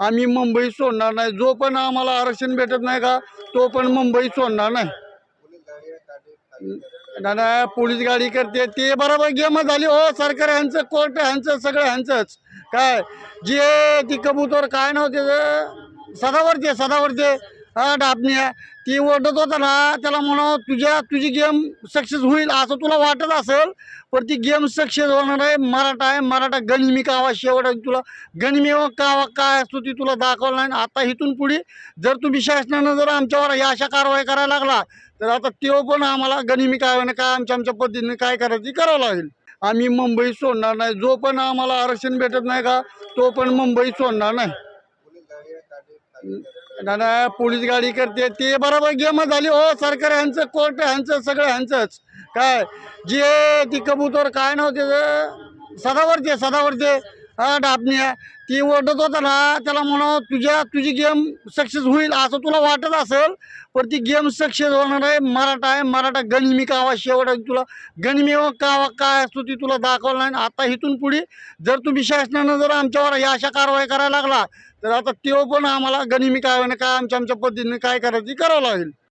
आम्ही मुंबई सोडणार नाही. जो पण आम्हाला आरक्षण भेटत नाही का तो पण मुंबई सोडणार नाही. दादा पोलीस गाडी करते. ते बरोबर गेम झाली. हो सरकार ह्यांचं कोर्ट ह्यांचं सगळं ह्यांचंच. काय? जे ती कबूतर काय नव्हते ते सदावरचे सदावरचे हा डाबण्या ती ओरडत होता ना त्याला म्हणा तुझ्या तुझी गेम सक्सेस होईल असं तुला वाटत असेल पण ती गेम सक्सेस होणार आहे. मराठा आहे. मराठा गनिमी कावा शेवट आहे. तुला गनिमी कावा काय असतो ती तुला दाखवला नाही. आता इथून पुढे जर तुम्ही शासनानं जर आमच्यावर या अशा कारवाई करायला लागला तर आता तो पण आम्हाला गनिमी काय काय आमच्या आमच्या पद्धतीने काय करायची करावं लागेल. आम्ही मुंबई सोडणार नाही. जो पण आम्हाला आरक्षण भेटत नाही का तो पण मुंबई सोडणार नाही. दादा पोलीस गाडी करते. ते बरोबर गेम झाली. हो सरकार ह्यांचं कोर्ट ह्यांचं सगळं ह्यांचंच. काय? जे ती कबूतर काय नव्हते सदावरते सदावरते. सदावरचे हा ती ओरडत होता ना त्याला म्हणा तुझ्या तुझी गेम सक्सेस होईल असं तुला वाटत असेल पण ती गेम सक्सेस होणार आहे मराठा आहे. मराठा गणिमी कावा शेवट आहे. तुला गणिमी कावा काय असतो ती तुला दाखवला नाही. आता इथून पुढे जर तुम्ही शासनानं जर आमच्यावर या अशा कारवाई करायला लागला तर आता तो पण आम्हाला गनिमी काय काय आमच्या आमच्या पद्धतीने काय करायची करावं लागेल.